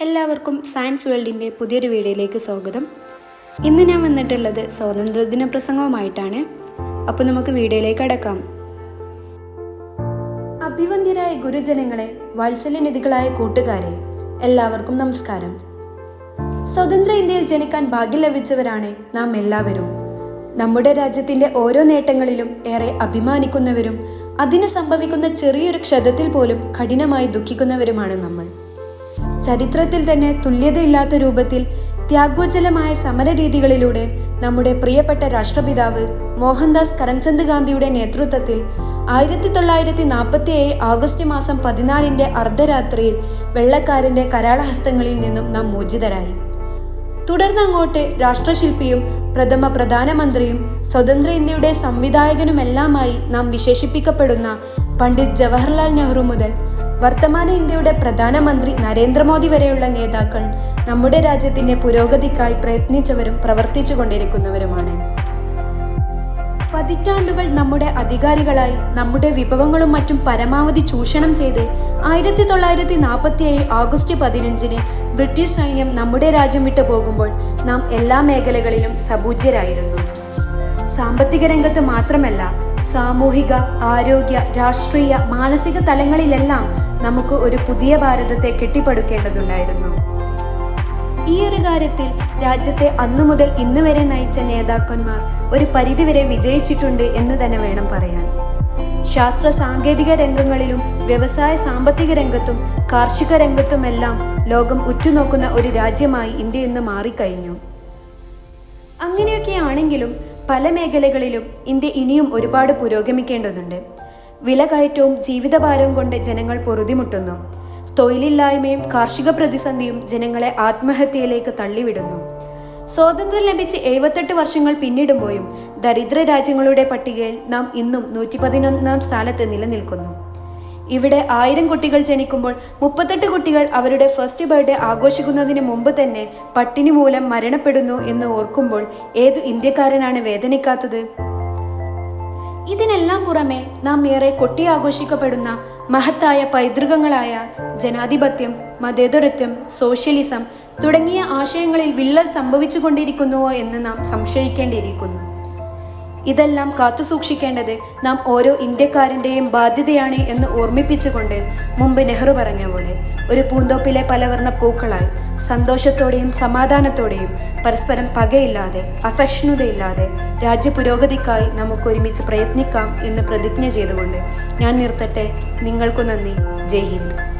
എല്ലാവർക്കും സയൻസ് വേൾഡിന്റെ പുതിയൊരു വീഡിയോയിലേക്ക് സ്വാഗതം. ഇന്ന് ഞാൻ വന്നിട്ടുള്ളത് സ്വാതന്ത്ര്യദിന പ്രസംഗവുമായിട്ടാണ്. അപ്പോൾ നമുക്ക് വീഡിയോയിലേക്ക് അടക്കാം. അഭിവന്ദ്യരായ ഗുരുജനങ്ങളെ വാത്സല്യനിധികളായ കൂട്ടുകാരെ എല്ലാവർക്കും നമസ്കാരം. സ്വതന്ത്ര ഇന്ത്യയിൽ ജനിക്കാൻ ഭാഗ്യം ലഭിച്ചവരാണ് നാം എല്ലാവരും. നമ്മുടെ രാജ്യത്തിന്റെ ഓരോ നേട്ടങ്ങളിലും ഏറെ അഭിമാനിക്കുന്നവരും അതിന് സംഭവിക്കുന്ന ചെറിയൊരു ക്ഷതത്തിൽ പോലും കഠിനമായി ദുഃഖിക്കുന്നവരുമാണ് നമ്മൾ. ചരിത്രത്തിൽ തന്നെ തുല്യതയില്ലാത്ത രൂപത്തിൽ ത്യാഗോജ്ജലമായ സമരരീതികളിലൂടെ നമ്മുടെ പ്രിയപ്പെട്ട രാഷ്ട്രപിതാവ് മോഹൻദാസ് കരംചന്ദ് ഗാന്ധിയുടെ നേതൃത്വത്തിൽ ആയിരത്തി തൊള്ളായിരത്തി നാൽപ്പത്തി ഏഴ് ആഗസ്റ്റ് മാസം പതിനാലിന്റെ അർദ്ധരാത്രിയിൽ വെള്ളക്കാരന്റെ കരാളഹസ്തങ്ങളിൽ നിന്നും നാം മോചിതരായി. തുടർന്ന് അങ്ങോട്ട് രാഷ്ട്രശില്പിയും പ്രഥമ പ്രധാനമന്ത്രിയും സ്വതന്ത്ര ഇന്ത്യയുടെ സംവിധായകനുമെല്ലാമായി നാം വിശേഷിപ്പിക്കപ്പെടുന്ന പണ്ഡിറ്റ് ജവഹർലാൽ നെഹ്റു മുതൽ വർത്തമാന ഇന്ത്യയുടെ പ്രധാനമന്ത്രി നരേന്ദ്രമോദി വരെയുള്ള നേതാക്കൾ നമ്മുടെ രാജ്യത്തിന്റെ പുരോഗതിക്കായി പ്രയത്നിച്ചവരും പ്രവർത്തിച്ചു കൊണ്ടിരിക്കുന്നവരുമാണ്. പതിറ്റാണ്ടുകൾ നമ്മുടെ അധികാരികളായി നമ്മുടെ വിഭവങ്ങളും മറ്റും പരമാവധി ചൂഷണം ചെയ്ത് ആയിരത്തി തൊള്ളായിരത്തി നാൽപ്പത്തി ഏഴ് ആഗസ്റ്റ് പതിനഞ്ചിന് ബ്രിട്ടീഷ് സൈന്യം നമ്മുടെ രാജ്യം വിട്ടു പോകുമ്പോൾ നാം എല്ലാ മേഖലകളിലും സപൂജ്യരായിരുന്നു സാമ്പത്തിക രംഗത്ത് മാത്രമല്ല സാമൂഹിക ആരോഗ്യ രാഷ്ട്രീയ മാനസിക തലങ്ങളിലെല്ലാം നമുക്ക് ഒരു പുതിയ ഭാരതത്തെ കെട്ടിപ്പടുക്കേണ്ടതുണ്ടായിരുന്നു. ഈ ഒരു കാര്യത്തിൽ രാജ്യത്തെ അന്നു മുതൽ ഇന്ന് വരെ നയിച്ച നേതാക്കന്മാർ ഒരു പരിധിവരെ വിജയിച്ചിട്ടുണ്ട് എന്ന് തന്നെ വേണം പറയാൻ. ശാസ്ത്ര സാങ്കേതിക രംഗങ്ങളിലും വ്യവസായ സാമ്പത്തിക രംഗത്തും കാർഷിക രംഗത്തുമെല്ലാം ലോകം ഉറ്റുനോക്കുന്ന ഒരു രാജ്യമായി ഇന്ത്യ ഇന്ന് മാറിക്കഴിഞ്ഞു. അങ്ങനെയൊക്കെയാണെങ്കിലും പല മേഖലകളിലും ഇന്ത്യ ഇനിയും ഒരുപാട് പുരോഗമിക്കേണ്ടതുണ്ട്. വിലകയറ്റവും ജീവിതഭാരവും കൊണ്ട് ജനങ്ങൾ പൊറുതിമുട്ടുന്നു. തൊഴിലില്ലായ്മയും കാർഷിക പ്രതിസന്ധിയും ജനങ്ങളെ ആത്മഹത്യയിലേക്ക് തള്ളിവിടുന്നു. സ്വാതന്ത്ര്യം ലഭിച്ച് എഴുപത്തെട്ട് വർഷങ്ങൾ പിന്നിടുമ്പോഴും ദരിദ്ര രാജ്യങ്ങളുടെ പട്ടികയിൽ നാം ഇന്നും നൂറ്റി പതിനൊന്നാം സ്ഥാനത്ത് നിലനിൽക്കുന്നു. ഇവിടെ ആയിരം കുട്ടികൾ ജനിക്കുമ്പോൾ മുപ്പത്തെട്ട് കുട്ടികൾ അവരുടെ ഫസ്റ്റ് ബർത്ത്ഡേ ആഘോഷിക്കുന്നതിന് മുമ്പ് തന്നെ പട്ടിണി മൂലം മരണപ്പെടുന്നു എന്ന് ഓർക്കുമ്പോൾ ഏതു ഇന്ത്യക്കാരനാണ് വേദനിക്കാത്തത്? ഇതിനെല്ലാം പുറമെ നാം ഏറെ കൊട്ടി ആഘോഷിക്കപ്പെടുന്ന മഹത്തായ പൈതൃകങ്ങളായ ജനാധിപത്യം മതേതരത്വം സോഷ്യലിസം തുടങ്ങിയ ആശയങ്ങളിൽ വിള്ളൽ സംഭവിച്ചുകൊണ്ടിരിക്കുന്നുവോ എന്ന് നാം സംശയിക്കേണ്ടിയിരിക്കുന്നു. ഇതെല്ലാം കാത്തുസൂക്ഷിക്കേണ്ടത് നാം ഓരോ ഇന്ത്യക്കാരന്റെയും ബാധ്യതയാണ് എന്ന് ഓർമ്മിപ്പിച്ചുകൊണ്ട് മുമ്പ് നെഹ്റു പറഞ്ഞ പോലെ ഒരു പൂന്തോപ്പിലെ പലവർണ പൂക്കളായി സന്തോഷത്തോടെയും സമാധാനത്തോടെയും പരസ്പരം പകയില്ലാതെ അസഹിഷ്ണുതയില്ലാതെ രാജ്യ പുരോഗതിക്കായി നമുക്ക് ഒരുമിച്ച് പ്രയത്നിക്കാം എന്ന് പ്രതിജ്ഞ ചെയ്തുകൊണ്ട് ഞാൻ നിർത്തട്ടെ. നിങ്ങൾക്കു നന്ദി. ജയ് ഹിന്ദ്.